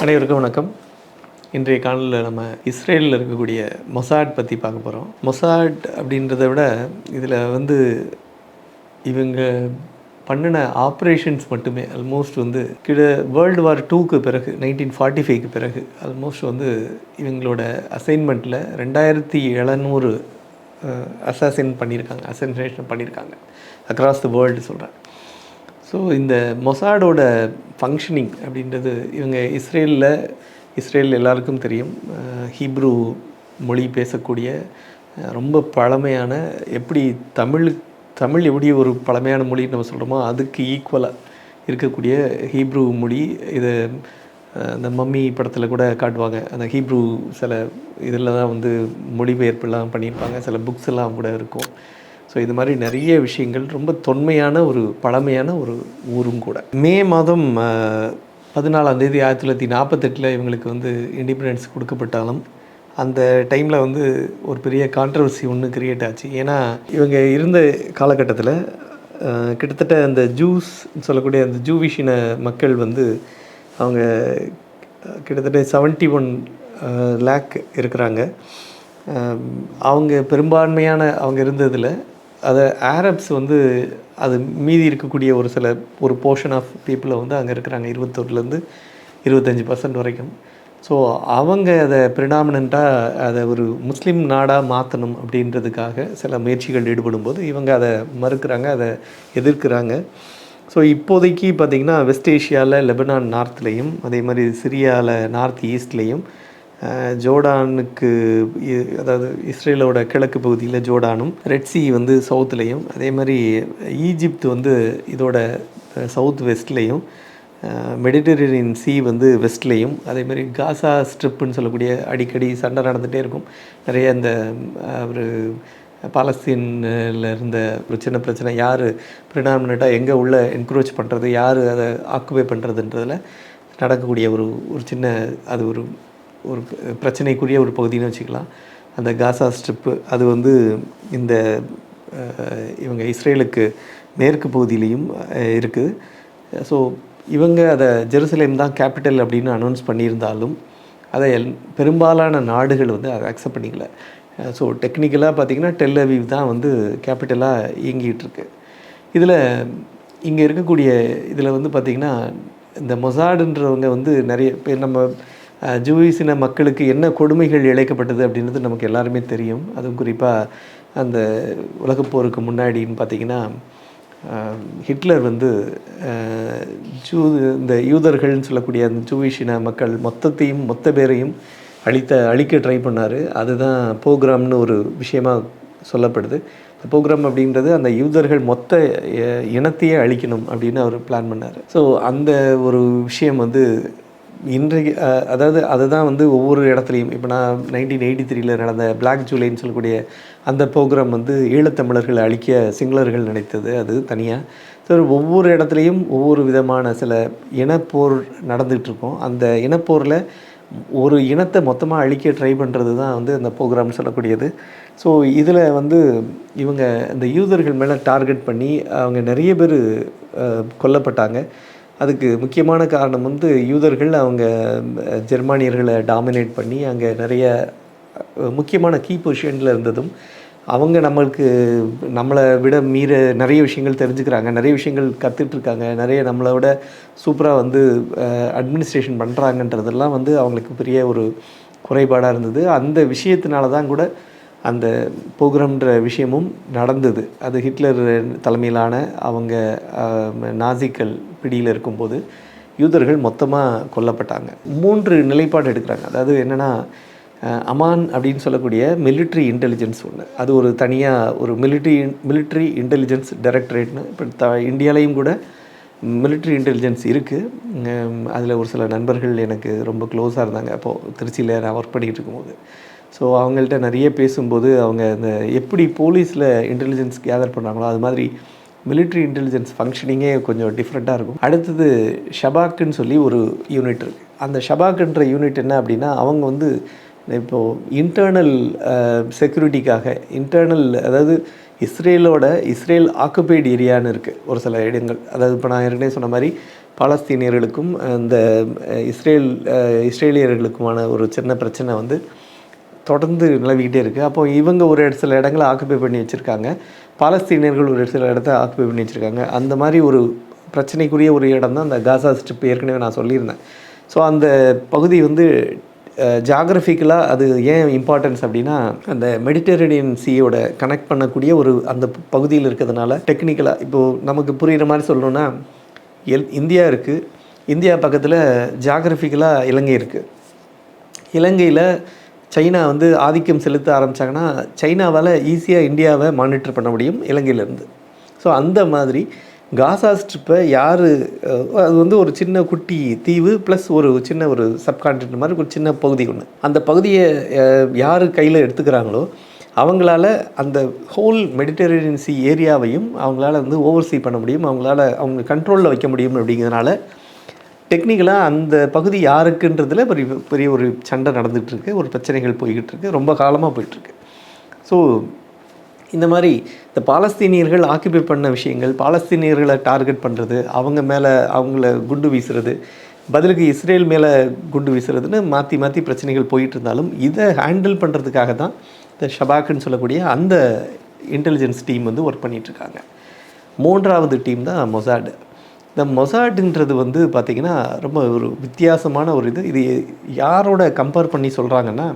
அனைவருக்கும் வணக்கம். இன்றைய காணொலியில் நம்ம இஸ்ரேலில் இருக்கக்கூடிய மொசாட் பற்றி பார்க்க போகிறோம் மொசாட் அப்படின்றத விட இதில் வந்து இவங்க பண்ணின ஆப்ரேஷன்ஸ் மட்டுமே ஆல்மோஸ்ட் வந்து கிட வேர்ல்டு வார் டூக்கு பிறகு நைன்டீன் ஃபார்ட்டி ஃபைவ்க்கு பிறகு ஆல்மோஸ்ட் வந்து இவங்களோட அசைன்மெண்ட்டில் ரெண்டாயிரத்தி எழுநூறு அசாசின் பண்ணியிருக்காங்க அசன்சேஷன் பண்ணியிருக்காங்க. அக்ராஸ் த வேர்ல்டு சொல்கிறேன் ஸோ இந்த மொசாடோட ஃபங்க்ஷனிங் அப்படின்றது இவங்க இஸ்ரேலில் இஸ்ரேல் எல்லாருக்கும் தெரியும். ஹீப்ரூ மொழி பேசக்கூடிய ரொம்ப பழமையான எப்படி தமிழ் தமிழ் எப்படி ஒரு பழமையான மொழின்னு நம்ம சொல்கிறோமோ அதுக்கு ஈக்குவலாக இருக்கக்கூடிய ஹீப்ரூ மொழி. இது அந்த மம்மி படத்தில் கூட காட்டுவாங்க. அந்த ஹீப்ரூ சில இதில் தான் வந்து மொழிபெயர்ப்புலாம் பண்ணியிருப்பாங்க. சில புக்ஸ் எல்லாம் கூட இருக்கும். ஸோ இது மாதிரி நிறைய விஷயங்கள் ரொம்ப தொன்மையான ஒரு பழமையான ஒரு ஊரும் கூட. மே மாதம் பதினாலாம் தேதி ஆயிரத்தி தொள்ளாயிரத்தி நாற்பத்தெட்டில் இவங்களுக்கு வந்து இண்டிபெண்டன்ஸ் கொடுக்கப்பட்டாலும் அந்த டைமில் வந்து ஒரு பெரிய கான்ட்ரவர்சி ஒன்று கிரியேட் ஆச்சு. ஏன்னா இவங்க இருந்த காலகட்டத்தில் கிட்டத்தட்ட அந்த ஜூஸ் சொல்லக்கூடிய அந்த ஜூவிஷின மக்கள் வந்து அவங்க கிட்டத்தட்ட செவன்ட்டி ஒன் லேக் இருக்கிறாங்க. அவங்க பெரும்பான்மையான அவங்க இருந்ததில் அதை ஆரப்ஸ் வந்து அது மீதி இருக்கக்கூடிய ஒரு சில ஒரு போர்ஷன் ஆஃப் பீப்புளை வந்து அங்கே இருக்கிறாங்க. இருபத்தொருலேருந்து இருபத்தஞ்சி பர்சன்ட் வரைக்கும். ஸோ அவங்க அதை ப்ரிடாமினண்ட்டாக அதை ஒரு முஸ்லீம் நாடாக மாற்றணும் அப்படின்றதுக்காக சில முயற்சிகள் ஈடுபடும்போது இவங்க அதை மறுக்கிறாங்க அதை எதிர்க்கிறாங்க. ஸோ இப்போதைக்கு பார்த்திங்கன்னா வெஸ்ட் ஏஷியாவில் லெபனான் நார்த்லேயும் அதே மாதிரி சிரியாவில் நார்த் ஈஸ்ட்லேயும் ஜோர்டானுக்கு அதாவது இஸ்ரேலோட கிழக்கு பகுதியில் ஜோர்டானும் ரெட் சி வந்து சவுத்துலேயும் அதே மாதிரி ஈஜிப்த் வந்து இதோட சவுத் வெஸ்ட்லேயும் மெடிட்டரேனியன் சி வந்து வெஸ்ட்லேயும் அதே மாதிரி காசா ஸ்ட்ரிப்புன்னு சொல்லக்கூடிய அடிக்கடி சண்டை நடந்துகிட்டே இருக்கும். நிறைய இந்த ஒரு பாலஸ்தீனில் இருந்த ஒரு சின்ன பிரச்சனை யார் பிரினாமினட்டாக எங்கே உள்ள என்க்ரோச் பண்ணுறது யார் அதை ஆக்குபை பண்ணுறதுன்றதில் நடக்கக்கூடிய ஒரு ஒரு சின்ன அது ஒரு ஒரு பிரச்சனைக்குரிய ஒரு பகுதின்னு வச்சுக்கலாம். அந்த காசா ஸ்ட்ரிப்பு அது வந்து இந்த இவங்க இஸ்ரேலுக்கு மேற்கு பகுதியிலையும் இருக்குது ஸோ இவங்க அதை ஜெருசலேம் தான் கேபிட்டல் அப்படின்னு அனௌன்ஸ் பண்ணியிருந்தாலும் அதை எல் பெரும்பாலான நாடுகள் வந்து அதை அக்செப்ட் பண்ணிக்கல. ஸோ டெக்னிக்கலாக பார்த்தீங்கன்னா டெல் அவீவ் தான் வந்து கேபிட்டலாக இயங்கிகிட்ருக்கு இதில் இங்கே இருக்கக்கூடிய இதில் வந்து பார்த்திங்கன்னா இந்த மொசாடுன்றவங்க வந்து நிறைய பேர் நம்ம ஜூயிசின மக்களுக்கு என்ன கொடுமைகள் இழைக்கப்பட்டது அப்படின்றது நமக்கு எல்லாருமே தெரியும். அதுவும் குறிப்பாக அந்த உலகப்போருக்கு முன்னாடின்னு பார்த்திங்கன்னா ஹிட்லர் வந்து ஜூ இந்த யூதர்கள்னு சொல்லக்கூடிய அந்த ஜூவிஷின மக்கள் மொத்தத்தையும் மொத்த பேரையும் அழித்த அழிக்க ட்ரை பண்ணார். அதுதான் போக்ராம்னு ஒரு விஷயமாக சொல்லப்படுது. இந்த போக்ராம் அப்படின்றது அந்த யூதர்கள் மொத்த இனத்தையே அழிக்கணும் அப்படின்னு அவர் பிளான் பண்ணார். ஸோ அந்த ஒரு விஷயம் வந்து இன்றைக்கு அதாவது அதுதான் வந்து ஒவ்வொரு இடத்துலையும். இப்போ நான் நைன்டீன் எயிட்டி த்ரீல நடந்த பிளாக் ஜூலைன்னு சொல்லக்கூடிய அந்த ப்ரோக்ராம் வந்து ஈழத்தமிழர்களை அழிக்க சிங்களர்கள் நினைத்தது. அது தனியாக ஸோ ஒவ்வொரு இடத்துலையும் ஒவ்வொரு விதமான சில இனப்போர் நடந்துகிட்ருக்கோம். அந்த இனப்போரில் ஒரு இனத்தை மொத்தமாக அழிக்க ட்ரை பண்ணுறது தான் வந்து அந்த ப்ரோக்ராம் சொல்லக்கூடியது. ஸோ இதில் வந்து இவங்க இந்த யூதர்கள் மேலே டார்கெட் பண்ணி அவங்க நிறைய பேர் கொல்லப்பட்டாங்க. அதுக்கு முக்கியமான காரணம் வந்து யூதர்கள் அவங்க ஜெர்மானியர்களை டாமினேட் பண்ணி அங்கே நிறைய முக்கியமான கீ பொசிஷனில் இருந்ததும் அவங்க நம்மளுக்கு நம்மளை விட மீற நிறைய விஷயங்கள் தெரிஞ்சுக்கிறாங்க நிறைய விஷயங்கள் கற்றுட்ருக்காங்க நிறைய நம்மளை விட சூப்பராக வந்து அட்மினிஸ்ட்ரேஷன் பண்ணுறாங்கன்றதெல்லாம் வந்து அவங்களுக்கு பெரிய ஒரு குறைபாடாக இருந்தது. அந்த விஷயத்தினால தான் கூட அந்த போக்ராம்ன்ற விஷயமும் நடந்தது. அது ஹிட்லர் தலைமையிலான அவங்க நாசிக்கள் பிடியில் இருக்கும்போது யூதர்கள் மொத்தமாக கொல்லப்பட்டாங்க. மூன்று நிலைப்பாடு எடுக்கிறாங்க. அதாவது என்னென்னா அமான் அப்படின்னு சொல்லக்கூடிய மிலிட்ரி இன்டெலிஜென்ஸ் ஒன்று அது ஒரு தனியாக ஒரு மிலிட்ரி மிலிட்ரி இன்டெலிஜென்ஸ் டைரக்டரேட்னு இப்போ த இந்தியாலையும் கூட மிலிட்ரி இன்டெலிஜென்ஸ் இருக்குது அதில் ஒரு சில நண்பர்கள் எனக்கு ரொம்ப க்ளோஸாக இருந்தாங்க. அப்போது திருச்சியில் நான் ஒர்க் பண்ணிகிட்டு இருக்கும்போது. ஸோ அவங்கள்ட்ட நிறைய பேசும்போது அவங்க இந்த எப்படி போலீஸில் இன்டெலிஜென்ஸ் கேதர் பண்ணுறாங்களோ அது மாதிரி மிலிட்ரி இன்டெலிஜென்ஸ் ஃபங்க்ஷனிங்கே கொஞ்சம் டிஃப்ரெண்ட்டாக இருக்கும். அடுத்தது ஷபாக்குன்னு சொல்லி ஒரு யூனிட் இருக்குது அந்த ஷபாக்குன்ற யூனிட் என்ன அப்படின்னா அவங்க வந்து இப்போது இன்டர்னல் செக்யூரிட்டிக்காக இன்டர்னல் அதாவது இஸ்ரேலோட இஸ்ரேல் ஆக்குபைடு ஏரியான்னு இருக்குது ஒரு சில இடங்கள். அதாவது இப்போ நான் ஏற்கனவே சொன்ன மாதிரி பாலஸ்தீனியர்களுக்கும் இந்த இஸ்ரேல் இஸ்ரேலியர்களுக்குமான ஒரு சின்ன பிரச்சனை வந்து தொடர்ந்து நிலவிக்கிட்டே இருக்குது அப்போது இவங்க ஒரு இட- சில இடங்களை ஆக்குப்பை பண்ணி வச்சுருக்காங்க. பாலஸ்தீனியர்கள் ஒரு சில இடத்த ஆக்குப்பை பண்ணி வச்சுருக்காங்க. அந்த மாதிரி ஒரு பிரச்சனைக்குரிய ஒரு இடம் தான் அந்த காசா ஸ்ட்ரிப் ஏற்கனவே நான் சொல்லியிருந்தேன். ஸோ அந்த பகுதி வந்து ஜாகிரபிக்கலாக அது ஏன் இம்பார்ட்டன்ஸ் அப்படின்னா அந்த மெடிட்டரேனியன் சீயோட கனெக்ட் பண்ணக்கூடிய ஒரு அந்த பகுதியில் இருக்கிறதுனால டெக்னிக்கலாக இப்போது நமக்கு புரிகிற மாதிரி சொல்லணும்னா எல் இந்தியா இருக்குது இந்தியா பக்கத்தில் ஜாகிரபிக்கலாக இலங்கை இருக்குது இலங்கையில் சைனா வந்து ஆதிக்கம் செலுத்த ஆரம்பிச்சாங்கன்னா சைனாவால் ஈஸியாக இந்தியாவை மானிட்டர் பண்ண முடியும் இலங்கையிலேருந்து. ஸோ அந்த மாதிரி காசா ஸ்ட்ரிப்பை யார் அது வந்து ஒரு சின்ன குட்டி தீவு ப்ளஸ் ஒரு சின்ன ஒரு சப்கான்டினென்ட் மாதிரி ஒரு சின்ன பகுதி ஒன்று அந்த பகுதியை யார் கையில் எடுத்துக்கிறாங்களோ அவங்களால அந்த ஹோல் மெடிட்டரேனியன் சி ஏரியாவையும் அவங்களால வந்து ஓவர்சீ பண்ண முடியும் அவங்களால அவங்க கண்ட்ரோலில் வைக்க முடியும் அப்படிங்கிறதுனால டெக்னிக்கலாக அந்த பகுதி யாருக்குன்றதுல பெரிய பெரிய ஒரு சண்டை நடந்துகிட்டு இருக்கு ஒரு பிரச்சனைகள் போய்கிட்டு இருக்கு ரொம்ப காலமாக போயிட்டுருக்கு ஸோ இந்த மாதிரி இந்த பாலஸ்தீனியர்கள் ஆக்கிபை பண்ண விஷயங்கள் பாலஸ்தீனியர்களை டார்கெட் பண்ணுறது அவங்க மேலே அவங்கள குண்டு வீசுறது பதிலுக்கு இஸ்ரேல் மேலே குண்டு வீசுறதுன்னு மாற்றி மாற்றி பிரச்சனைகள் போயிட்டு இருந்தாலும் இதை ஹேண்டில் பண்ணுறதுக்காக தான் இந்த ஷபாக்குன்னு சொல்லக்கூடிய அந்த இன்டெலிஜென்ஸ் டீம் வந்து ஒர்க் பண்ணிகிட்ருக்காங்க மூன்றாவது டீம் தான் மொசாடு இந்த மொசாடுன்றது வந்து பார்த்திங்கன்னா ரொம்ப ஒரு வித்தியாசமான ஒரு இது. இது யாரோட கம்பேர் பண்ணி சொல்கிறாங்கன்னா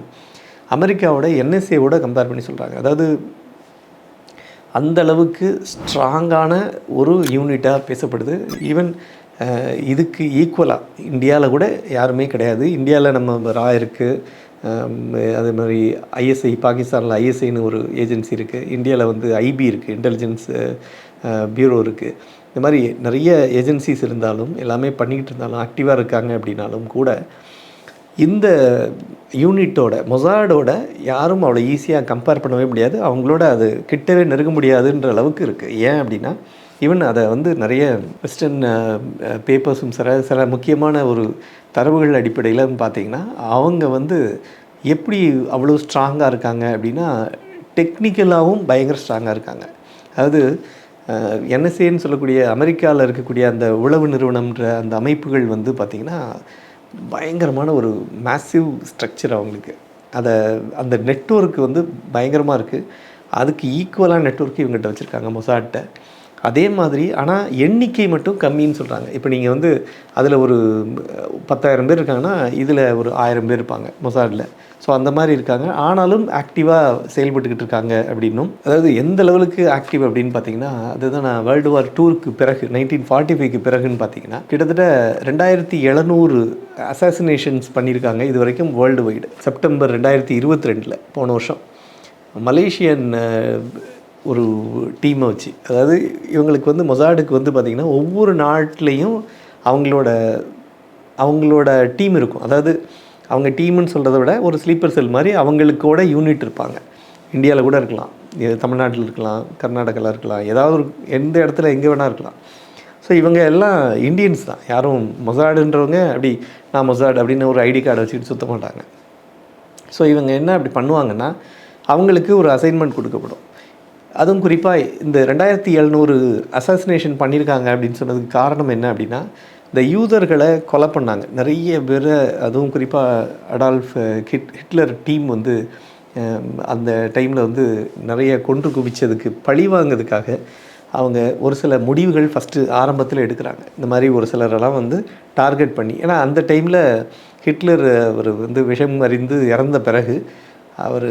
அமெரிக்காவோட என்எஸ்ஏவோட கம்பேர் பண்ணி சொல்கிறாங்க அதாவது அந்த அளவுக்கு ஸ்ட்ராங்கான ஒரு யூனிட்டாக பேசப்படுது. ஈவன் இதுக்கு ஈக்குவலாக இந்தியாவில் கூட யாருமே கிடையாது. இந்தியாவில் நம்ம ரா இருக்குது அதே மாதிரி ஐஎஸ்ஐ பாகிஸ்தானில் ஐஎஸ்ஐன்னு ஒரு ஏஜென்சி இருக்குது இந்தியாவில் வந்து ஐபி இருக்குது இன்டெலிஜென்ஸ் பியூரோ இருக்குது இந்த மாதிரி நிறைய ஏஜென்சிஸ் இருந்தாலும் எல்லாமே பண்ணிக்கிட்டு இருந்தாலும் ஆக்டிவாக இருக்காங்க அப்படின்னாலும் கூட இந்த யூனிட்டோட மொசாடோட யாரும் அவ்வளோ ஈஸியாக கம்பேர் பண்ணவே முடியாது. அவங்களோட அது கிட்டவே நெருங்க முடியாதுன்ற அளவுக்கு இருக்குது ஏன் அப்படின்னா ஈவன் அதை வந்து நிறைய வெஸ்டர்ன் பேப்பர்ஸும் சில சில முக்கியமான ஒரு தரவுகள் அடிப்படையில் பார்த்தீங்கன்னா அவங்க வந்து எப்படி அவ்வளோ ஸ்ட்ராங்காக இருக்காங்க அப்படின்னா டெக்னிக்கலாகவும் பயங்கர ஸ்ட்ராங்காக இருக்காங்க. அதாவது என்எஸ்ஏன்னு சொல்லக்கூடிய அமெரிக்காவில் இருக்கக்கூடிய அந்த உளவு நிறுவனம்ன்ற அந்த அமைப்புகள் வந்து பார்த்திங்கன்னா பயங்கரமான ஒரு மேசிவ் ஸ்ட்ரக்சர் அவங்களுக்கு. அதை அந்த நெட்ஒர்க் வந்து பயங்கரமாக இருக்குது அதுக்கு ஈக்குவலான நெட்வொர்க் இவங்ககிட்ட வச்சுருக்காங்க மொசாட்டை அதே மாதிரி ஆனால் எண்ணிக்கை மட்டும் கம்மின்னு சொல்கிறாங்க இப்போ நீங்கள் வந்து அதில் ஒரு பத்தாயிரம் பேர் இருக்காங்கன்னா இதில் ஒரு ஆயிரம் பேர் இருப்பாங்க மொசாட்டில் ஸோ அந்த மாதிரி இருக்காங்க. ஆனாலும் ஆக்டிவாக செயல்பட்டுக்கிட்டு இருக்காங்க அப்படின்னும். அதாவது எந்த லெவலுக்கு ஆக்டிவ் அப்படின்னு பார்த்தீங்கன்னா அதுதான் நான் வேர்ல்டு வார் டூருக்கு பிறகு நைன்டீன் ஃபார்ட்டி ஃபைவ்க்கு பிறகுன்னு பார்த்தீங்கன்னா கிட்டத்தட்ட ரெண்டாயிரத்தி எழுநூறு அசாசினேஷன்ஸ் பண்ணியிருக்காங்க. இது வரைக்கும் வேர்ல்டு வைடு செப்டம்பர் ரெண்டாயிரத்தி இருபத்தி ரெண்டில் போன வருஷம். மலேசியன் ஒரு டீமை வச்சு. அதாவது இவங்களுக்கு வந்து மொசாடுக்கு வந்து பார்த்திங்கன்னா ஒவ்வொரு நாட்டிலையும் அவங்களோட அவங்களோட டீம் இருக்கும். அதாவது அவங்க டீம்னு சொல்கிறத விட ஒரு ஸ்லீப்பர் செல் மாதிரி அவங்களுக்கோட யூனிட் இருப்பாங்க. இந்தியாவில் கூட இருக்கலாம். தமிழ்நாட்டில் இருக்கலாம் கர்நாடகாவில் இருக்கலாம் ஏதாவது ஒரு எந்த இடத்துல எங்கே வேணால் இருக்கலாம். ஸோ இவங்க எல்லாம் இந்தியன்ஸ் தான். யாரும் மொசாடுன்றவங்க அப்படி நான் மொசாடு அப்படின்னு ஒரு ஐடி கார்டை வச்சுக்கிட்டு சுத்த மாட்டாங்க. ஸோ இவங்க என்ன அப்படி பண்ணுவாங்கன்னா அவங்களுக்கு ஒரு அசைன்மெண்ட் கொடுக்கப்படும். அதுவும் குறிப்பாக இந்த ரெண்டாயிரத்தி எழுநூறு அசாசினேஷன் பண்ணியிருக்காங்க அப்படின்னு சொன்னதுக்கு காரணம் என்ன அப்படின்னா இந்த யூதர்களை கொலை பண்ணாங்க. நிறைய பேரை அதுவும் குறிப்பாக அடால்ஃப் ஹிட் ஹிட்லர் டீம் வந்து அந்த டைமில் வந்து நிறைய கொன்று குவிச்சதுக்கு பழி வாங்குறதுக்காக அவங்க ஒரு சில முடிவுகள் ஃபஸ்ட்டு ஆரம்பத்தில் எடுக்கிறாங்க. இந்த மாதிரி ஒரு சிலரெல்லாம் வந்து டார்கெட் பண்ணி. ஏன்னா அந்த டைமில் ஹிட்லர் அவர் வந்து விஷம் அறிந்து இறந்த பிறகு அவர்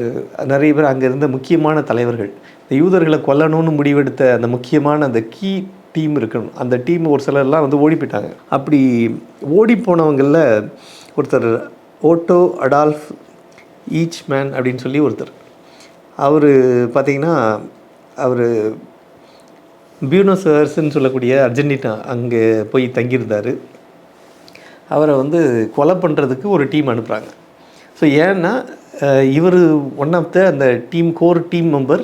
நிறைய பேர் அங்கே இருந்த முக்கியமான தலைவர்கள் இந்த யூதர்களை கொல்லணும்னு முடிவெடுத்த அந்த முக்கியமான அந்த கீ டீம் இருக்கணும். அந்த டீம் ஒரு சிலர்லாம் வந்து ஓடி போயிட்டாங்க அப்படி ஓடி போனவங்களில் ஒருத்தர் ஓட்டோ அடால்ஃப் ஈச் மேன் அப்படின்னு சொல்லி ஒருத்தர். அவர் பார்த்திங்கன்னா அவர் பியூனஸ் ஏர்ஸ்ன்னு சொல்லக்கூடிய அர்ஜென்டினா அங்கே போய் தங்கியிருந்தார். அவரை வந்து கொலை பண்ணுறதுக்கு ஒரு டீம் அனுப்புகிறாங்க ஸோ ஏன்னா இவர் ஒன் ஆஃப் த அந்த டீம் கோர் டீம் மெம்பர்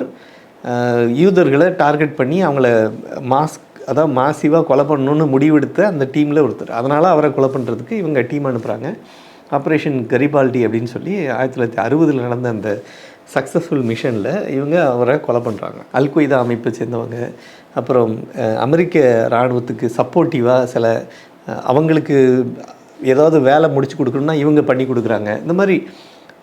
யூதர்களை டார்கெட் பண்ணி அவங்கள மாஸ்க் அதான் மாசிவாக கொலை பண்ணணும்னு முடிவெடுத்த அந்த டீமில் ஒருத்தர். அதனால் அவரை கொலை பண்ணுறதுக்கு இவங்க டீம் அனுப்புகிறாங்க ஆப்ரேஷன் கரிபால்டி அப்படின்னு சொல்லி ஆயிரத்தி தொள்ளாயிரத்தி அறுபதில் நடந்த அந்த சக்ஸஸ்ஃபுல் மிஷனில் இவங்க அவரை கொலை பண்ணுறாங்க அல்கொய்தா அமைப்பை சேர்ந்தவங்க. அப்புறம் அமெரிக்க இராணுவத்துக்கு சப்போர்ட்டிவாக சில அவங்களுக்கு ஏதாவது வேலை முடிச்சு கொடுக்கணும்னா இவங்க பண்ணி கொடுக்குறாங்க. இந்த மாதிரி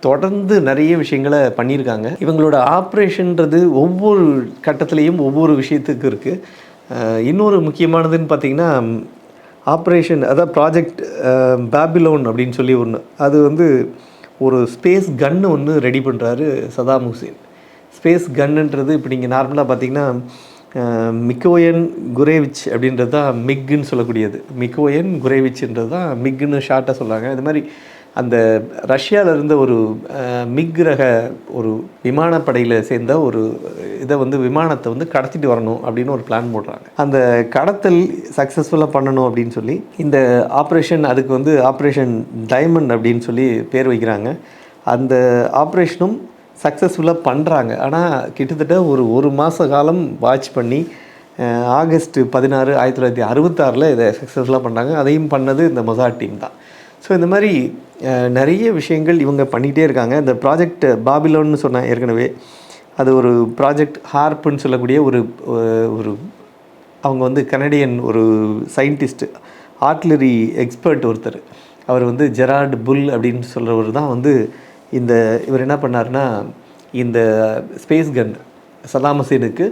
தொடர்ந்து நிறைய விஷயங்களை பண்ணியிருக்காங்க. இவங்களோட ஆப்ரேஷன்றது ஒவ்வொரு கட்டத்துலேயும் ஒவ்வொரு விஷயத்துக்கு இருக்குது இன்னொரு முக்கியமானதுன்னு பார்த்தீங்கன்னா ஆப்ரேஷன் அதாவது ப்ராஜெக்ட் பேபிலோன் அப்படின்னு சொல்லி ஒன்று அது வந்து ஒரு ஸ்பேஸ் கன்னு ஒன்று ரெடி பண்ணுறாரு சதாம் ஹுசேன். ஸ்பேஸ் கன்னுன்றது இப்போ நீங்கள் நார்மலாக பார்த்தீங்கன்னா மிக்கோயன் குரேவிச் அப்படின்றது தான் மிக்குன்னு சொல்லக்கூடியது. மிக்கோயன் குரேவிச்ன்றது தான் மிக்குன்னு ஷார்ட்டாக சொல்கிறாங்க இது மாதிரி அந்த ரஷ்யாவில் இருந்த ஒரு மிக் ரக ஒரு விமானப்படையில் சேர்ந்த ஒரு இதை வந்து விமானத்தை வந்து கடத்திட்டு வரணும் அப்படின்னு ஒரு பிளான் போடுறாங்க. அந்த கடத்தல் சக்ஸஸ்ஃபுல்லாக பண்ணணும் அப்படின்னு சொல்லி இந்த ஆப்ரேஷன் அதுக்கு வந்து ஆப்ரேஷன் டைமண்ட் அப்படின்னு சொல்லி பேர் வைக்கிறாங்க. அந்த ஆப்ரேஷனும் சக்ஸஸ்ஃபுல்லாக பண்ணுறாங்க ஆனால் கிட்டத்தட்ட ஒரு ஒரு மாத காலம் வாட்ச் பண்ணி ஆகஸ்ட்டு ஆகஸ்ட் பதினாறு ஆயிரத்தி தொள்ளாயிரத்தி அறுபத்தாறில் இதை சக்ஸஸ்ஃபுல்லாக பண்ணுறாங்க அதையும் பண்ணது இந்த மொசாட் டீம் தான். ஸோ இந்த மாதிரி நிறைய விஷயங்கள் இவங்க பண்ணிகிட்டே இருக்காங்க. இந்த ப்ராஜெக்ட் பாபிலோன்னு சொன்னேன் ஏற்கனவே அது ஒரு ப்ராஜெக்ட் ஹார்ப்புன்னு சொல்லக்கூடிய ஒரு ஒரு அவங்க வந்து கனடியன் ஒரு சயின்டிஸ்ட்டு ஆர்ட்லரி எக்ஸ்பர்ட் ஒருத்தர். அவர் வந்து ஜெரார்டு புல் அப்படின்னு சொல்கிறவர் தான் வந்து இந்த இவர் என்ன பண்ணாருன்னா இந்த ஸ்பேஸ் கன் சதாம் ஹுசேனுக்கு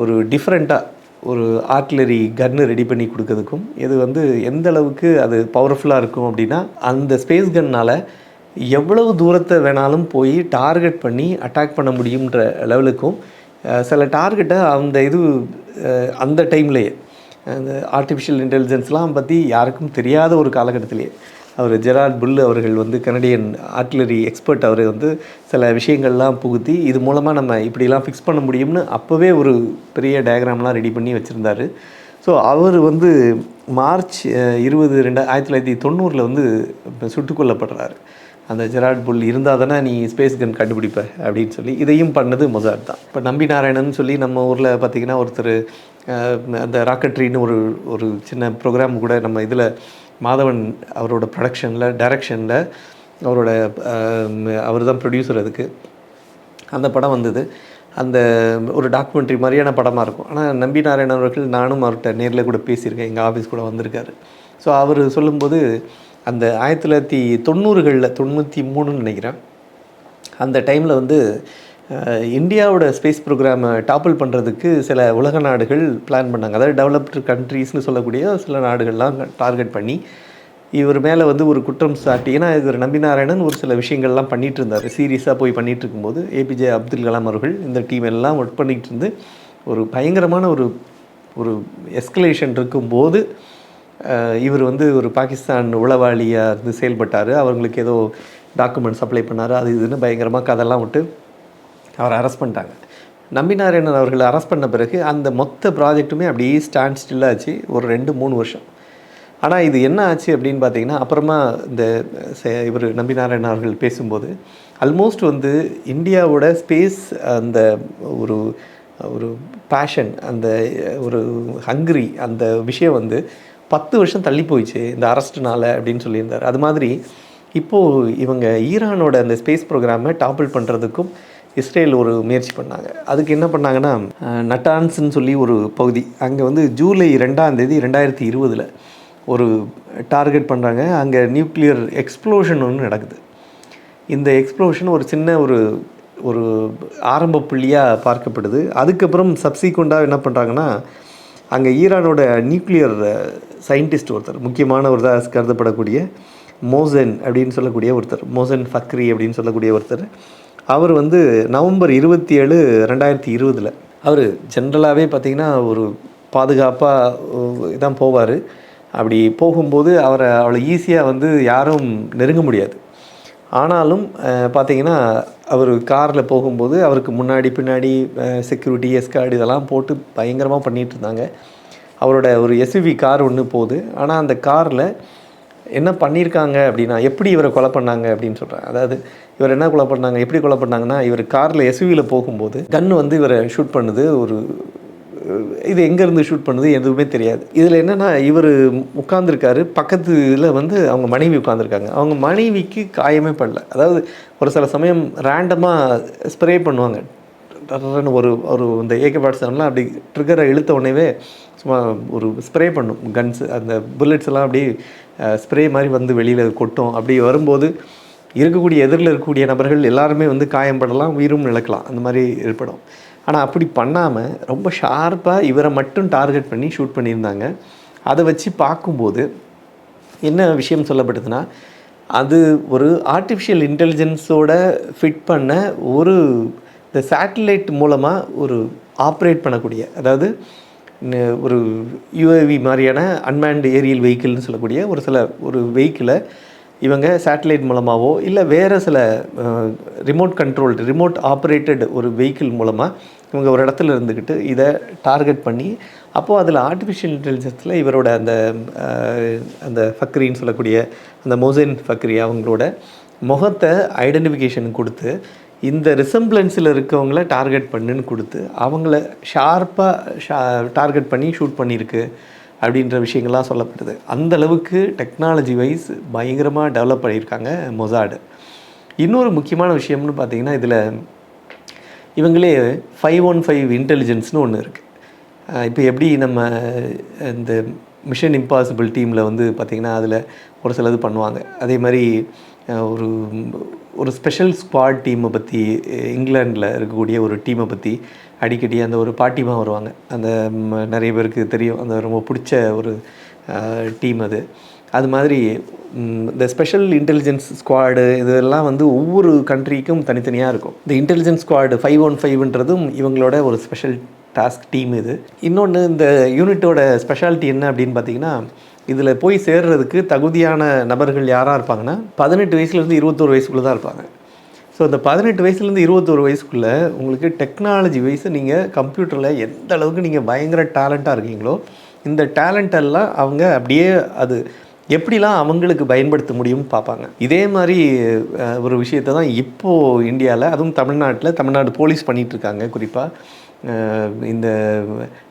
ஒரு டிஃப்ரெண்ட்டாக ஒரு ஆர்ட்லரி கன்னு ரெடி பண்ணி கொடுக்கறதுக்கும் இது வந்து எந்த அளவுக்கு அது பவர்ஃபுல்லாக இருக்கும் அப்படின்னா அந்த ஸ்பேஸ் கன்னால் எவ்வளவு தூரத்தை வேணாலும் போய் டார்கெட் பண்ணி அட்டாக் பண்ண முடியுன்ற லெவலுக்கும் சில டார்கெட்டை அந்த இது அந்த டைம்லேயே அந்த ஆர்டிஃபிஷியல் இன்டெலிஜென்ஸ்லாம் பற்றி யாருக்கும் தெரியாத ஒரு காலகட்டத்திலேயே அவர் ஜெரார்ட் புல் அவர்கள் வந்து கனடியன் ஆர்ட்லரி எக்ஸ்பர்ட் அவர் வந்து சில விஷயங்கள்லாம் புகுத்தி இது மூலமாக நம்ம இப்படிலாம் ஃபிக்ஸ் பண்ண முடியும்னு அப்போவே ஒரு பெரிய டயக்ராம்லாம் ரெடி பண்ணி வச்சுருந்தாரு. ஸோ அவர் வந்து மார்ச் இருபது ரெண்டா ஆயிரத்தி தொள்ளாயிரத்தி தொண்ணூறில் வந்து சுட்டுக் கொல்லப்படுறாரு அந்த ஜெராட் புல் இருந்தால் தானே நீ ஸ்பேஸ் கன் கண்டுபிடிப்ப அப்படின்னு சொல்லி இதையும் பண்ணது மொசாட் தான். இப்போ நம்பி நாராயணன் சொல்லி நம்ம ஊரில் பார்த்தீங்கன்னா ஒருத்தர் அந்த ராக்கெட்ரின்னு ஒரு ஒரு சின்ன ப்ரோக்ராம் கூட நம்ம இதில் மாதவன் அவரோட ப்ரொடக்ஷனில் டைரக்ஷனில் அவரோட அவர் தான் ப்ரொடியூசர் அதுக்கு. அந்த படம் வந்தது. அந்த ஒரு டாக்குமெண்ட்ரி மாதிரியான படமாக இருக்கும். ஆனால் நம்பி நாராயணன் அவர்கள் நானும் அவர்கிட்ட நேரில் கூட பேசியிருக்கேன். எங்கள் ஆஃபீஸ் கூட வந்திருக்காரு. ஸோ அவர் சொல்லும்போது அந்த ஆயிரத்தி தொள்ளாயிரத்தி தொண்ணூறுகளில் தொண்ணூற்றி மூணுன்னு நினைக்கிறேன். அந்த டைமில் வந்து இந்தியாவோட ஸ்பேஸ் ப்ரோக்ராமை டாப்பிள் பண்ணுறதுக்கு சில உலக நாடுகள் பிளான் பண்ணாங்க. அதாவது டெவலப்டு கண்ட்ரீஸ்னு சொல்லக்கூடிய சில நாடுகள்லாம் டார்கெட் பண்ணி இவர் மேலே வந்து ஒரு குற்றம் சாட்டி ஏன்னா இவர் நம்பிநாராயணன் ஒரு சில விஷயங்கள்லாம் பண்ணிட்டு இருந்தார் சீரியஸாக போய் பண்ணிட்டு இருக்கும்போது ஏபிஜே அப்துல் கலாம் அவர்கள் இந்த டீம் எல்லாம் ஒர்க் பண்ணிகிட்டு இருந்து ஒரு பயங்கரமான ஒரு ஒரு எஸ்கலேஷன் இருக்கும்போது இவர் வந்து ஒரு பாகிஸ்தான் உளவாளியாக இருந்து செயல்பட்டார். அவங்களுக்கு ஏதோ டாக்குமெண்ட் சப்ளை பண்ணார். அது இதுன்னு பயங்கரமாக கதெல்லாம் விட்டு அவரை அரெஸ்ட் பண்ணிட்டாங்க. நம்பிநாராயணன் அவர்களை அரெஸ்ட் பண்ண பிறகு அந்த மொத்த ப்ராஜெக்ட்டுமே அப்படியே ஸ்டாண்ட் ஸ்டில்லாச்சு ஒரு ரெண்டு மூணு வருஷம். ஆனால் இது என்ன ஆச்சு அப்படின்னு பார்த்தீங்கன்னா அப்புறமா இந்த இவர் நம்பிநாராயணன் அவர்கள் பேசும்போது ஆல்மோஸ்ட் வந்து இந்தியாவோட ஸ்பேஸ் அந்த ஒரு ஒரு பேஷன் அந்த ஒரு ஹங்கிரி அந்த விஷயம் வந்து பத்து வருஷம் தள்ளி போயிடுச்சு இந்த அரெஸ்ட்னால அப்படின்னு சொல்லியிருந்தார். அது மாதிரி இப்போது இவங்க ஈரானோட அந்த ஸ்பேஸ் ப்ரோக்ராமை டாப்பிள் பண்ணுறதுக்கும் இஸ்ரேல் ஒரு முயற்சி பண்ணாங்க. அதுக்கு என்ன பண்ணாங்கன்னா அஹ், நட்டான்ஸ்னு சொல்லி ஒரு பகுதி. அங்கே வந்து ஜூலை ரெண்டாம் தேதி ரெண்டாயிரத்தி இருபதில் ஒரு டார்கெட் பண்ணுறாங்க அங்கே நியூக்ளியர் எக்ஸ்ப்ளோஷன் ஒன்று நடக்குது. இந்த எக்ஸ்ப்ளோஷன் ஒரு சின்ன ஒரு ஒரு ஆரம்ப புள்ளியாக பார்க்கப்படுது. அதுக்கப்புறம் சப்சீக்வெண்ட்டாக என்ன பண்ணுறாங்கன்னா அங்கே ஈரானோட நியூக்ளியர் சயின்டிஸ்ட் ஒருத்தர் முக்கியமான ஒரு கருதப்படக்கூடிய மோசன் அப்படின்னு சொல்லக்கூடிய ஒருத்தர் மோசன் ஃபக்ரி அப்படின்னு சொல்லக்கூடிய ஒருத்தர் அவர் வந்து நவம்பர் இருபத்தி ஏழு ரெண்டாயிரத்தி இருபதில். அவர் ஜென்ரலாகவே பார்த்திங்கன்னா ஒரு பாதுகாப்பாக தான் போவார். அப்படி போகும்போது அவரை அவ்வளோ ஈஸியாக வந்து யாரும் நெருங்க முடியாது. ஆனாலும் பார்த்திங்கன்னா பார்த்தீங்கன்னா அவர் காரில் போகும்போது அவருக்கு முன்னாடி பின்னாடி செக்யூரிட்டி எஸ்கார்டு இதெல்லாம் போட்டு பயங்கரமாக பண்ணிகிட்டு இருந்தாங்க. அவரோட ஒரு எஸ்யூவி கார் ஒன்று போகுது. ஆனால் அந்த காரில் என்ன பண்ணியிருக்காங்க அப்படின்னா எப்படி இவரை கொலை பண்ணாங்க அப்படின்னு சொல்கிறாங்க அதாவது இவர் என்ன கொலை பண்ணாங்க எப்படி கொலை பண்ணாங்கன்னா இவர் காரில் எஸ்யூவியில் போகும்போது கன் வந்து இவரை ஷூட் பண்ணுது ஒரு இது எங்கேருந்து ஷூட் பண்ணுது எதுவுமே தெரியாது. இதில் என்னென்னா இவர் உட்காந்துருக்காரு பக்கத்தில் வந்து அவங்க மனைவி உட்காந்துருக்காங்க அவங்க மனைவிக்கு காயமே படல. அதாவது ஒரு சில சமயம் ரேண்டமாக ஸ்ப்ரே பண்ணுவாங்க. டர்ன்னு ஒரு ஒரு இந்த ஏகே பாட்ஸ்லாம் அப்படி ட்ரிகரை இழுத்த உடனேவே சும்மா ஒரு ஸ்ப்ரே பண்ணும். கன்ஸ் அந்த புல்லட்ஸ் எல்லாம் அப்படியே ஸ்ப்ரே மாதிரி வந்து வெளியில் கொட்டும். அப்படி வரும்போது இருக்கக்கூடிய எதிரில் இருக்கக்கூடிய நபர்கள் எல்லாருமே வந்து காயம்படலாம் உயிரும் இழக்கலாம். அந்த மாதிரி ஏற்படும். ஆனால் அப்படி பண்ணாமல் ரொம்ப ஷார்ப்பாக இவரை மட்டும் டார்கெட் பண்ணி ஷூட் பண்ணியிருந்தாங்க. அதை வச்சு பார்க்கும்போது என்ன விஷயம் சொல்லப்படுதுன்னா அது ஒரு ஆர்டிஃபிஷியல் இன்டெலிஜென்ஸோட ஃபிட் பண்ண ஒரு இந்த சேட்டலைட் மூலமாக ஒரு ஆப்ரேட் பண்ணக்கூடிய அதாவது ஒரு யூஏவி மாதிரியான அன்மேண்ட் ஏரியல் வெஹிக்கிள்னு சொல்லக்கூடிய ஒரு சில ஒரு வெஹிக்கிளை இவங்க சேட்டலைட் மூலமாகவோ இல்லை வேறு சில ரிமோட் கண்ட்ரோல்டு ரிமோட் ஆப்ரேட்டட் ஒரு வெஹிக்கிள் மூலமாக இவங்க ஒரு இடத்துல இருந்துக்கிட்டு இதை டார்கெட் பண்ணி அப்போது அதில் ஆர்டிஃபிஷியல் இன்டெலிஜென்ஸில் இவரோட அந்த அந்த ஃபக்ரின்னு சொல்லக்கூடிய அந்த மொசைன் ஃபக்ரி அவங்களோட முகத்தை ஐடென்டிஃபிகேஷன் கொடுத்து இந்த ரிசம்பிளன்ஸில் இருக்கவங்கள டார்கெட் பண்ணுன்னு கொடுத்து அவங்கள ஷார்ப்பாக ஷா டார்கெட் பண்ணி ஷூட் பண்ணியிருக்கு அப்படின்ற விஷயங்கள்லாம் சொல்லப்படுது. அந்த அளவுக்கு டெக்னாலஜி வைஸ் பயங்கரமாக டெவலப் பண்ணியிருக்காங்க மொசாடு இன்னொரு முக்கியமான விஷயம்னு பார்த்தீங்கன்னா இதில் இவங்களே ஃபைவ் ஒன் ஃபைவ் இன்டெலிஜென்ஸ்னு ஒன்று இருக்குது இப்போ எப்படி நம்ம இந்த மிஷன் இம்பாசிபிள் டீமில் வந்து பார்த்திங்கன்னா அதில் ஒரு சிலது பண்ணுவாங்க. அதே மாதிரி ஒரு ஒரு ஸ்பெஷல் ஸ்குவாட் டீமை பற்றி இங்கிலாண்டில் இருக்கக்கூடிய ஒரு டீமை பற்றி அடிக்கடி அந்த ஒரு பாட்டிமா வருவாங்க. அந்த நிறைய பேருக்கு தெரியும். அந்த ரொம்ப பிடிச்ச ஒரு டீம் அது. அது மாதிரி இந்த ஸ்பெஷல் இன்டெலிஜென்ஸ் ஸ்குவாடு இதெல்லாம் வந்து ஒவ்வொரு கண்ட்ரிக்கும் தனித்தனியாக இருக்கும். இந்த இன்டெலிஜென்ஸ் ஸ்குவாடு ஃபைவ் ஒன் ஃபைவ்ன்றதும் இவங்களோட ஒரு ஸ்பெஷல் டாஸ்க் டீம் இது. இன்னொன்று இந்த யூனிட்டோட ஸ்பெஷாலிட்டி என்ன அப்படின்னு பார்த்தீங்கன்னா இதில் போய் சேர்றதுக்கு தகுதியான நபர்கள் யாராக இருப்பாங்கன்னா பதினெட்டு வயசுலேருந்து இருபத்தோரு வயசுக்குள்ளே தான் இருப்பாங்க. ஸோ அந்த பதினெட்டு வயசுலேருந்து இருபத்தோரு வயசுக்குள்ளே உங்களுக்கு டெக்னாலஜி வைஸ் நீங்கள் கம்ப்யூட்டரில் எந்த அளவுக்கு நீங்கள் பயங்கர டேலண்ட்டாக இருக்கீங்களோ இந்த டேலண்ட்டெல்லாம் அவங்க அப்படியே அது எப்படிலாம் அவங்களுக்கு பயன்படுத்த முடியும்னு பார்ப்பாங்க. இதே மாதிரி ஒரு விஷயத்தை தான் இப்போது இந்தியாவில் அதுவும் தமிழ்நாட்டில் தமிழ்நாடு போலீஸ் பண்ணிகிட்டு இருக்காங்க குறிப்பாக இந்த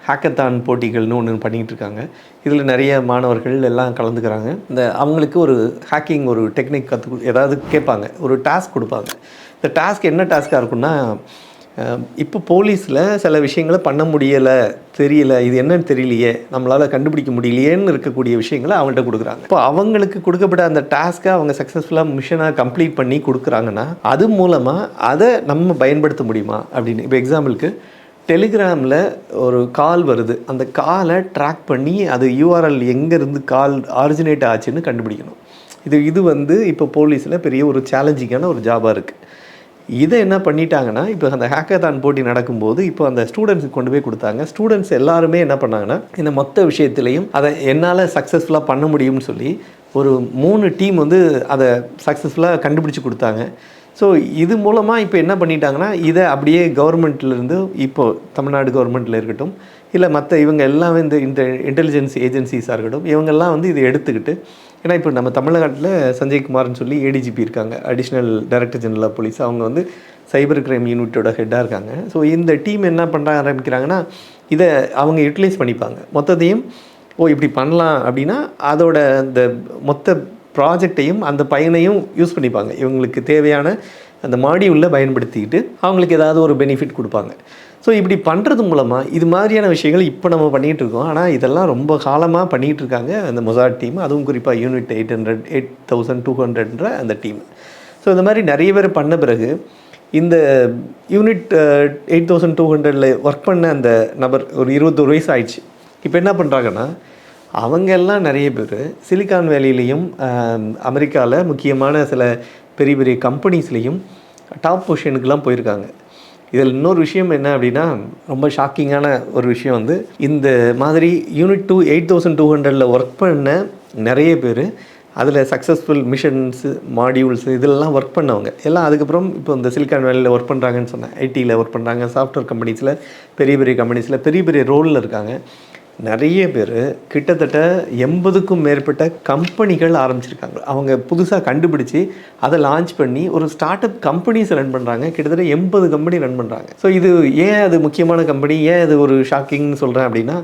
ஹேக்கத்தான் போட்டிகள்னு ஒன்று பண்ணிகிட்ருக்காங்க இதில் நிறைய மாணவர்கள் எல்லாம் கலந்துக்கிறாங்க. இந்த அவங்களுக்கு ஒரு ஹேக்கிங் ஒரு டெக்னிக் கற்றுக் ஏதாவது கேட்பாங்க. ஒரு டாஸ்க் கொடுப்பாங்க. இந்த டாஸ்க் என்ன டாஸ்க்காக இருக்குன்னா இப்போ போலீஸில் சில விஷயங்களை பண்ண முடியலை தெரியல இது என்னன்னு தெரியலையே நம்மளால் கண்டுபிடிக்க முடியலையேன்னு இருக்கக்கூடிய விஷயங்களை அவங்கள்ட்ட கொடுக்குறாங்க. இப்போ அவங்களுக்கு கொடுக்கப்பட்ட அந்த டாஸ்க்கை அவங்க சக்ஸஸ்ஃபுல்லாக மிஷனாக கம்ப்ளீட் பண்ணி கொடுக்குறாங்கன்னா அது மூலமாக அதை நம்ம பயன்படுத்த முடியுமா அப்படின்னு இப்போ எக்ஸாம்பிளுக்கு டெலிகிராமில் ஒரு கால் வருது. அந்த காலை ட்ராக் பண்ணி அது யூஆர்எல் எங்கேருந்து கால் ஆரிஜினேட் ஆச்சுன்னு கண்டுபிடிக்கணும். இது இது வந்து இப்போ போலீஸில் பெரிய ஒரு சேலஞ்சிங்கான ஒரு ஜாபாக இருக்குது இதை என்ன பண்ணிட்டாங்கன்னா இப்போ அந்த ஹேக்கத்தான் போட்டி நடக்கும்போது இப்போ அந்த ஸ்டூடெண்ட்ஸுக்கு கொண்டு போய் கொடுத்தாங்க. ஸ்டூடெண்ட்ஸ் எல்லாருமே என்ன பண்ணாங்கன்னா இந்த மொத்த விஷயத்துலையும் அதை என்னால் சக்ஸஸ்ஃபுல்லாக பண்ண முடியும்னு சொல்லி ஒரு மூணு டீம் வந்து அதை சக்ஸஸ்ஃபுல்லாக கண்டுபிடிச்சு கொடுத்தாங்க. ஸோ இது மூலமாக இப்போ என்ன பண்ணிட்டாங்கன்னா இதை அப்படியே கவர்மெண்ட்லேருந்து இப்போது தமிழ்நாடு கவர்மெண்ட்டில் இருக்கட்டும் இல்லை மற்ற இவங்க எல்லாமே இந்த இந்த இன்டெலிஜென்ஸ் ஏஜென்சிஸாக இருக்கட்டும் இவங்கெல்லாம் வந்து இதை எடுத்துக்கிட்டு ஏன்னா இப்போ நம்ம தமிழ்நாட்டில் சஞ்சய் குமார்னு சொல்லி ஏடிஜிபி இருக்காங்க. Additional director general of police அவங்க வந்து சைபர் கிரைம் யூனிட்டோட ஹெட்டாக இருக்காங்க. ஸோ இந்த டீம் என்ன பண்ண ஆரம்பிக்கிறாங்கன்னா இதை அவங்க யூட்டிலைஸ் பண்ணிப்பாங்க. மொத்தத்தையும் ஓ இப்படி பண்ணலாம் அப்படின்னா அதோட அந்த மொத்த ப்ராஜெக்டையும் அந்த பயனையும் யூஸ் பண்ணிப்பாங்க. இவங்களுக்கு தேவையான அந்த மாடியூலில் பயன்படுத்திக்கிட்டு அவங்களுக்கு ஏதாவது ஒரு பெனிஃபிட் கொடுப்பாங்க. ஸோ இப்படி பண்ணுறது மூலமாக இது மாதிரியான விஷயங்கள் இப்போ நம்ம பண்ணிகிட்டு இருக்கோம். ஆனால் இதெல்லாம் ரொம்ப காலமாக பண்ணிகிட்டு இருக்காங்க அந்த மொசாட் டீம் அதுவும் குறிப்பாக unit eight hundred eight thousand two ஹண்ட்ரட்ன்ற அந்த டீம் ஸோ இந்த மாதிரி நிறைய பேர் பண்ண பிறகு இந்த யூனிட் எயிட் தௌசண்ட் டூ ஹண்ட்ரடில் ஒர்க் பண்ண அந்த நபர் ஒரு இருபத்தொரு வயசு ஆயிடுச்சு. இப்போ என்ன பண்ணுறாங்கன்னா அவங்க எல்லாம் நிறைய பேர் சிலிக்கான் வேலியிலையும் அமெரிக்காவில் முக்கியமான சில பெரிய பெரிய கம்பெனிஸ்லேயும் டாப் பொசிஷனுக்கெல்லாம் போயிருக்காங்க. இதில் இன்னொரு விஷயம் என்ன அப்படின்னா ரொம்ப ஷாக்கிங்கான ஒரு விஷயம் வந்து இந்த மாதிரி unit two eight thousand two ஹண்ட்ரடில் ஒர்க் பண்ண நிறைய பேர் அதில் சக்ஸஸ்ஃபுல் மிஷன்ஸு மாடியூல்ஸு இதெல்லாம் ஒர்க் பண்ணவங்க. எல்லாம் அதுக்கப்புறம் இப்போ இந்த சிலிக்கான் வேலியில் ஒர்க் பண்ணுறாங்கன்னு சொன்னேன். ஐடியில் ஒர்க் பண்ணுறாங்க சாஃப்ட்வேர் கம்பெனிஸில் பெரிய பெரிய கம்பெனிஸில் பெரிய பெரிய ரோலில் இருக்காங்க. நிறைய பேர் கிட்டத்தட்ட எண்பதுக்கும் மேற்பட்ட கம்பெனிகள் ஆரம்பிச்சிருக்காங்க. அவங்க புதுசாக கண்டுபிடிச்சி அதை லான்ச் பண்ணி ஒரு ஸ்டார்ட் அப் கம்பெனிஸ் ரன் பண்ணுறாங்க கிட்டத்தட்ட எண்பது கம்பெனி ரன் பண்ணுறாங்க ஸோ இது ஏன் அது முக்கியமான கம்பெனி ஏன் அது ஒரு ஷாக்கிங்னு சொல்கிறேன் அப்படின்னா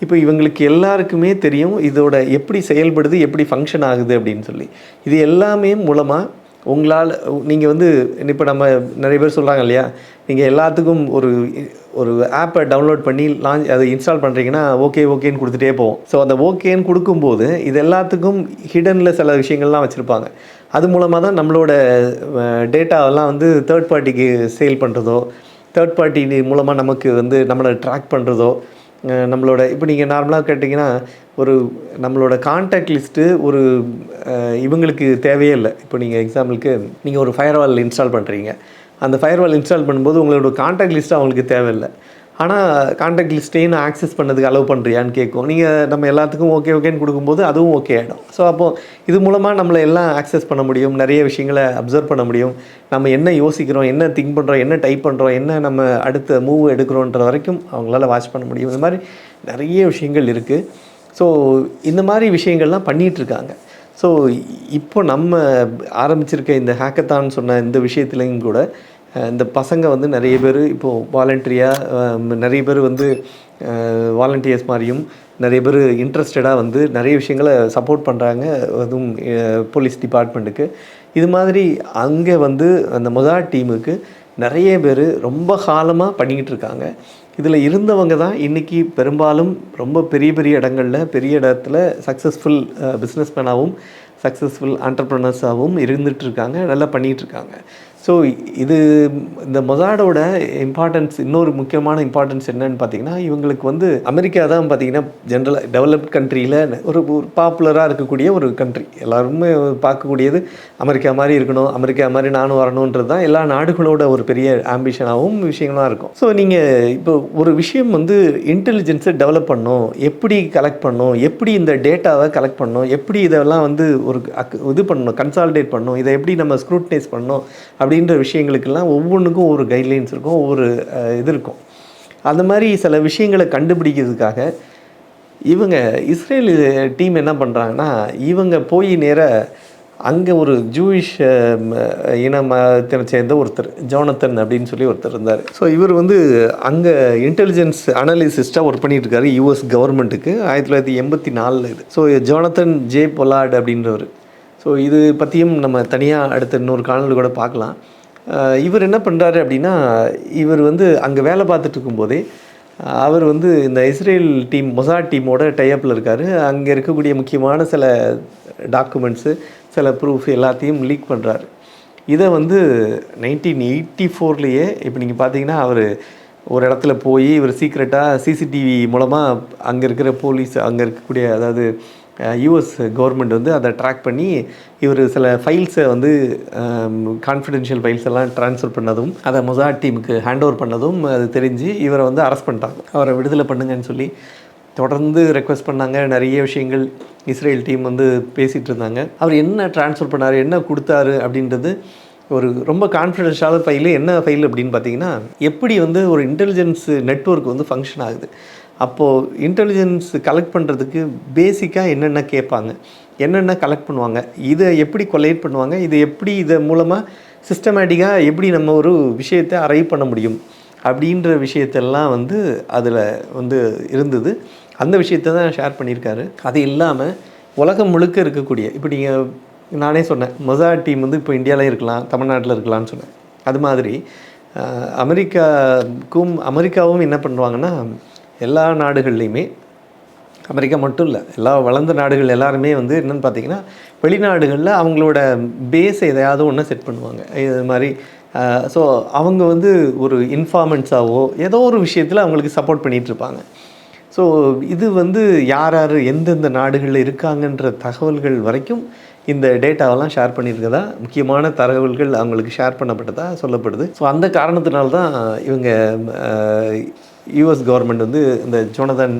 இப்போ இவங்களுக்கு எல்லாருக்குமே தெரியும் இதோட எப்படி செயல்படுது எப்படி ஃபங்க்ஷன் ஆகுது அப்படின்னு சொல்லி. இது எல்லாமே மூலமாக உங்களால் நீங்கள் வந்து இப்போ நம்ம நிறைய பேர் சொல்கிறாங்க இல்லையா? நீங்கள் எல்லாத்துக்கும் ஒரு ஒரு ஆப்பை டவுன்லோட் பண்ணி லான்ச் அதை இன்ஸ்டால் பண்ணுறீங்கன்னா ஓகே ஓகேன்னு கொடுத்துட்டே போவோம். ஸோ அந்த ஓகேன்னு கொடுக்கும்போது இது எல்லாத்துக்கும் ஹிடனில் சில விஷயங்கள்லாம் வச்சுருப்பாங்க. அது மூலமாக தான் நம்மளோட டேட்டாவெல்லாம் வந்து தேர்ட் பார்ட்டிக்கு சேல் பண்ணுறதோ தேர்ட் பார்ட்டி மூலமாக நமக்கு வந்து நம்மளை ட்ராக் பண்ணுறதோ நம்மளோட இப்போ நீங்கள் நார்மலாக கேட்டிங்கன்னா ஒரு நம்மளோட கான்டாக்ட் லிஸ்ட்டு ஒரு இவங்களுக்கு தேவையே இல்லை. இப்போ நீங்கள் எக்ஸாம்பிளுக்கு நீங்கள் ஒரு ஃபயர்வால் இன்ஸ்டால் பண்ணுறீங்க அந்த ஃபயர்வால் இன்ஸ்டால் பண்ணும்போது உங்களோட கான்டாக்ட் லிஸ்ட்டு அவங்களுக்கு தேவையில்லை. ஆனால் கான்டாக்ட் லிஸ்ட்டையும் நான் ஆக்சஸ் பண்ணதுக்கு அலோவ் பண்ணுறியான்னு கேட்கும். நீங்கள் நம்ம எல்லாத்துக்கும் ஓகே ஓகேன்னு கொடுக்கும்போது அதுவும் ஓகே ஆகிடும் ஸோ அப்போது இது மூலமாக நம்மளை எல்லாம் ஆக்சஸ் பண்ண முடியும் நிறைய விஷயங்களை அப்சர்வ் பண்ண முடியும். நம்ம என்ன யோசிக்கிறோம் என்ன திங்க் பண்ணுறோம் என்ன டைப் பண்ணுறோம் என்ன நம்ம அடுத்த மூவ் எடுக்கிறோன்ற வரைக்கும் அவங்களால வாட்ச் பண்ண முடியும். இந்த மாதிரி நிறைய விஷயங்கள் இருக்குது ஸோ இந்த மாதிரி விஷயங்கள்லாம் பண்ணிகிட்ருக்காங்க ஸோ இப்போ நம்ம ஆரம்பிச்சிருக்க இந்த ஹேக்கத்தான்னு சொன்ன இந்த விஷயத்துலையும் கூட இந்த பசங்க வந்து நிறைய பேர் இப்போது வாலண்டரியாக நிறைய பேர் வந்து வாலண்டியர்ஸ் மாதிரியும் நிறைய பேர் இன்ட்ரெஸ்டடாக வந்து நிறைய விஷயங்களை சப்போர்ட் பண்ணுறாங்க அதுவும் போலீஸ் டிபார்ட்மெண்ட்டுக்கு இது மாதிரி அங்கே வந்து அந்த முதல் டீமுக்கு நிறைய பேர் ரொம்ப காலமாக பண்ணிக்கிட்டு இருக்காங்க. இதில் இருந்தவங்க தான் இன்றைக்கி பெரும்பாலும் ரொம்ப பெரிய பெரிய இடங்களில் பெரிய இடத்துல சக்ஸஸ்ஃபுல் பிஸ்னஸ்மேனாகவும் சக்ஸஸ்ஃபுல் ஆண்டர்ப்ரனர்ஸாகவும் இருந்துகிட்ருக்காங்க நல்லா பண்ணிகிட்டு இருக்காங்க. ஸோ இது இந்த மொசாடோட இம்பார்ட்டன்ஸ் இன்னொரு முக்கியமான இம்பார்ட்டன்ஸ் என்னன்னு பார்த்தீங்கன்னா இவங்களுக்கு வந்து அமெரிக்கா தான் பார்த்தீங்கன்னா ஜென்ரலாக டெவலப்ட் கண்ட்ரியில் ஒரு ஒரு பாப்புலராக இருக்கக்கூடிய ஒரு கண்ட்ரி எல்லாருமே பார்க்கக்கூடியது அமெரிக்கா மாதிரி இருக்கணும் அமெரிக்கா மாதிரி நானும் வரணுன்றது தான் எல்லா நாடுகளோட ஒரு பெரிய ஆம்பிஷனாகவும் விஷயங்களாக இருக்கும். ஸோ நீங்கள் இப்போ ஒரு விஷயம் வந்து இன்டெலிஜென்ஸை டெவலப் பண்ணணும் எப்படி கலெக்ட் பண்ணும் எப்படி இந்த டேட்டாவை கலெக்ட் பண்ணணும் எப்படி இதெல்லாம் வந்து ஒரு அக்- இது பண்ணணும் கன்சாலிடேட் பண்ணணும் இதை எப்படி நம்ம ஸ்க்ரூட்டனைஸ் பண்ணணும் அப்படின்ற விஷயங்களுக்கெல்லாம் ஒவ்வொன்றுக்கும் ஒவ்வொரு கைட்லைன்ஸ் இருக்கும் ஒவ்வொரு இது இருக்கும். அந்த மாதிரி சில விஷயங்களை கண்டுபிடிக்கிறதுக்காக இவங்க இஸ்ரேல் டீம் என்ன பண்ணுறாங்கன்னா இவங்க போய் நேர அங்கே ஒரு ஜூயிஷ் இனத்தை சேர்ந்த ஒருத்தர் ஜோனத்தன் அப்படின்னு சொல்லி ஒருத்தர் இருந்தார். ஸோ இவர் வந்து அங்கே இன்டெலிஜென்ஸ் அனலிசிஸ்ட்டாக ஒர்க் பண்ணிட்டு யூஎஸ் கவர்மெண்ட்டுக்கு ஆயிரத்தி தொள்ளாயிரத்தி எண்பத்தி நாலில் இது. ஸோ ஜோனத்தன் ஜே பொலாட் அப்படின்றவர். ஸோ இது பற்றியும் நம்ம தனியாக அடுத்த இன்னொரு காணொலி கூட பார்க்கலாம். இவர் என்ன பண்ணுறாரு அப்படின்னா இவர் வந்து அங்கே வேலை பார்த்துட்டு இருக்கும்போதே அவர் வந்து இந்த இஸ்ரேல் டீம் மொசாட் டீமோட டைப்பில் இருக்கார். அங்கே இருக்கக்கூடிய முக்கியமான சில டாக்குமெண்ட்ஸு சில ப்ரூஃப் எல்லாத்தையும் லீக் பண்ணுறாரு இதை வந்து நைன்டீன் எயிட்டி ஃபோர்லேயே இப்போ நீங்கள் பார்த்தீங்கன்னா அவர் ஒரு இடத்துல போய் இவர் சீக்ரெட்டாக சிசிடிவி மூலமாக அங்கே இருக்கிற போலீஸ் அங்கே இருக்கக்கூடிய அதாவது யூஎஸ் கவர்மெண்ட் வந்து அதை ட்ராக் பண்ணி இவர் சில ஃபைல்ஸை வந்து கான்ஃபிடென்ஷியல் ஃபைல்ஸ் எல்லாம் ட்ரான்ஸ்ஃபர் பண்ணதும் அதை மொசாட் டீமுக்கு ஹேண்ட் ஓவர் பண்ணதும் அது தெரிஞ்சு இவரை வந்து அரெஸ்ட் பண்ணிட்டாங்க. அவரை விடுதலை பண்ணுங்கன்னு சொல்லி தொடர்ந்து ரெக்வஸ்ட் பண்ணாங்க. நிறைய விஷயங்கள் இஸ்ரேல் டீம் வந்து பேசிகிட்டு இருந்தாங்க. அவர் என்ன ட்ரான்ஸ்ஃபர் பண்ணார் என்ன கொடுத்தாரு அப்படின்றது ஒரு ரொம்ப கான்ஃபிடென்ஷியலான ஃபைலு என்ன ஃபைல் அப்படின்னு பார்த்தீங்கன்னா எப்படி வந்து ஒரு இன்டெலிஜென்ஸ் நெட்வொர்க் வந்து ஃபங்க்ஷன் ஆகுது. அப்போது இன்டெலிஜென்ஸ் கலெக்ட் பண்ணுறதுக்கு பேசிக்காக என்னென்ன கேட்பாங்க? என்னென்ன கலெக்ட் பண்ணுவாங்க? இதை எப்படி கொலைட் பண்ணுவாங்க? இது எப்படி இதை மூலமாக சிஸ்டமேட்டிக்காக எப்படி நம்ம ஒரு விஷயத்தை அரைவ் பண்ண முடியும்? அப்படின்ற விஷயத்தெல்லாம் வந்து அதில் வந்து இருந்தது. அந்த விஷயத்தை தான் ஷேர் பண்ணியிருக்காரு. அது இல்லாமல் உலகம் முழுக்க இருக்கக்கூடிய இப்போ நீங்கள் நானே சொன்னேன் மொசா டீம் வந்து இப்போ இந்தியாவிலே இருக்கலாம் தமிழ்நாட்டில் இருக்கலாம்னு சொன்னேன். அது மாதிரி அமெரிக்காவுக்கும் அமெரிக்காவும் என்ன பண்ணுவாங்கன்னா எல்லா நாடுகள்லையுமே அமெரிக்கா மட்டும் இல்லை எல்லா வளர்ந்த நாடுகள் எல்லாருமே வந்து என்னென்னு பார்த்தீங்கன்னா வெளிநாடுகளில் அவங்களோட பேஸ் எதையாவது ஒன்று செட் பண்ணுவாங்க. இது மாதிரி ஸோ அவங்க வந்து ஒரு இன்ஃபார்மெண்ட்ஸாவோ ஏதோ ஒரு விஷயத்தில் அவங்களுக்கு சப்போர்ட் பண்ணிகிட்டு இருப்பாங்க. ஸோ இது வந்து யார் யார் எந்தெந்த நாடுகளில் இருக்காங்கன்ற தகவல்கள் வரைக்கும் இந்த டேட்டாவெல்லாம் ஷேர் பண்ணியிருக்கதா முக்கியமான தகவல்கள் அவங்களுக்கு ஷேர் பண்ணப்பட்டதாக சொல்லப்படுது. ஸோ அந்த காரணத்தினால தான் இவங்க யூஎஸ் கவர்மெண்ட் வந்து இந்த ஜோனதன்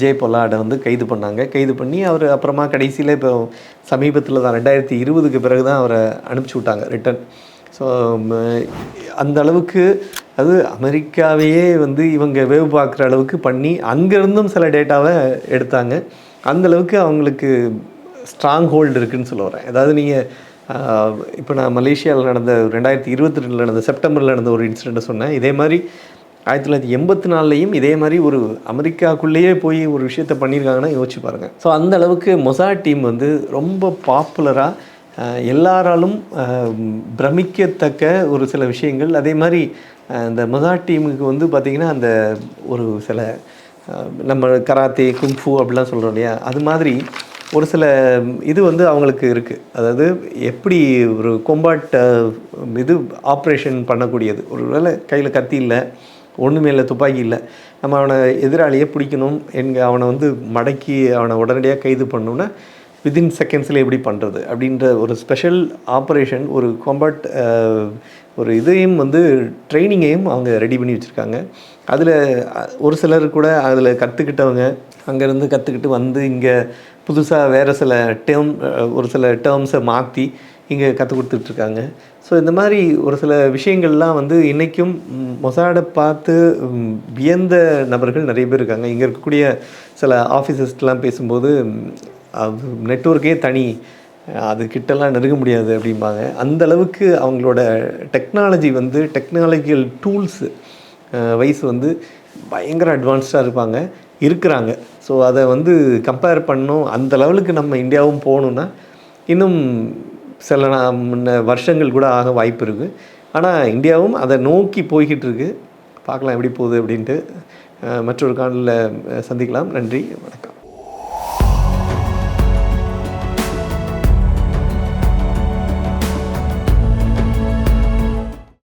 ஜே பொல்லாடை வந்து கைது பண்ணாங்க. கைது பண்ணி அவர் அப்புறமா கடைசியில் இப்போ சமீபத்தில் தான் ரெண்டாயிரத்தி இருபதுக்கு பிறகு தான் அவரை அனுப்பிச்சி விட்டாங்க ரிட்டன் ஸோ அந்த அளவுக்கு அது அமெரிக்காவையே வந்து இவங்க வேவு பார்க்குற அளவுக்கு பண்ணி அங்கேருந்தும் சில டேட்டாவை எடுத்தாங்க. அந்த அளவுக்கு அவங்களுக்கு ஸ்ட்ராங் ஹோல்டு இருக்குதுன்னு சொல்ல வரேன். அதாவது நீங்கள் இப்போ நான் மலேசியாவில் நடந்த ரெண்டாயிரத்தி இருபத்தி ரெண்டில் நடந்த செப்டம்பரில் நடந்த ஒரு இன்சிடெண்ட்டை சொன்னேன். இதே மாதிரி ஆயிரத்தி தொள்ளாயிரத்தி எண்பத்தி நாலுலையும் இதே மாதிரி ஒரு அமெரிக்காக்குள்ளேயே போய் ஒரு விஷயத்த பண்ணியிருக்காங்கன்னா யோசிச்சு பாருங்கள் ஸோ அந்த அளவுக்கு மொசா டீம் வந்து ரொம்ப பாப்புலராக எல்லாராலும் பிரமிக்கத்தக்க ஒரு சில விஷயங்கள். அதே மாதிரி அந்த இந்த மொசா டீமுக்கு வந்து பார்த்திங்கன்னா அந்த ஒரு சில நம்ம கராத்தே குங்ஃபு அப்படிலாம் சொல்கிறோம் இல்லையா? அது மாதிரி ஒரு சில இது வந்து அவங்களுக்கு இருக்குது அதாவது எப்படி ஒரு கொம்பாட் இது ஆப்ரேஷன் பண்ணக்கூடியது? ஒரு வேளை கையில் கத்தி இல்லை ஒன்றுமே இல்லை துப்பாக்கி இல்லை. நம்ம அவனை எதிராளியை பிடிக்கணும் என்க அவனை வந்து மடக்கி அவனை உடனடியாக கைது பண்ணணும்னா வித்தின் செகண்ட்ஸில் எப்படி பண்ணுறது அப்படின்ற ஒரு ஸ்பெஷல் ஆப்ரேஷன் ஒரு காம்பேட் ஒரு இதையும் வந்து ட்ரைனிங்கையும் அவங்க ரெடி பண்ணி வச்சுருக்காங்க. அதில் ஒரு சிலர் கூட அதில் கற்றுக்கிட்டவங்க அங்கேருந்து கற்றுக்கிட்டு வந்து இங்கே புதுசாக வேறு சில டேர்ம் ஒரு சில டேர்ம்ஸை மாற்றி இங்கே கற்றுக் கொடுத்துட்ருக்காங்க. ஸோ இந்த மாதிரி ஒரு சில விஷயங்கள்லாம் வந்து இன்றைக்கும் மொசாடை பார்த்து வியந்த நபர்கள் நிறைய பேர் இருக்காங்க. இங்கே இருக்கக்கூடிய சில ஆஃபீஸஸ்லாம் பேசும்போது அது நெட்ஒர்க்கே தனி அது கிட்டலாம் நெருங்க முடியாது அப்படிம்பாங்க. அந்த அளவுக்கு அவங்களோட டெக்னாலஜி வந்து டெக்னாலஜிக்கல் டூல்ஸு வைஸ் வந்து பயங்கர அட்வான்ஸ்டாக இருப்பாங்க இருக்கிறாங்க. ஸோ அதை வந்து கம்பேர் பண்ணோம் அந்த லெவலுக்கு நம்ம இந்தியாவும் போகணுன்னா இன்னும் சில நா- முன்ன வருஷங்கள் கூட ஆக வாய்ப்பு இருக்குது ஆனால் இந்தியாவும் அதை நோக்கி போய்கிட்டு இருக்கு. பார்க்கலாம் எப்படி போகுது அப்படின்ட்டு. மற்றொரு காலில் சந்திக்கலாம். நன்றி. வணக்கம்.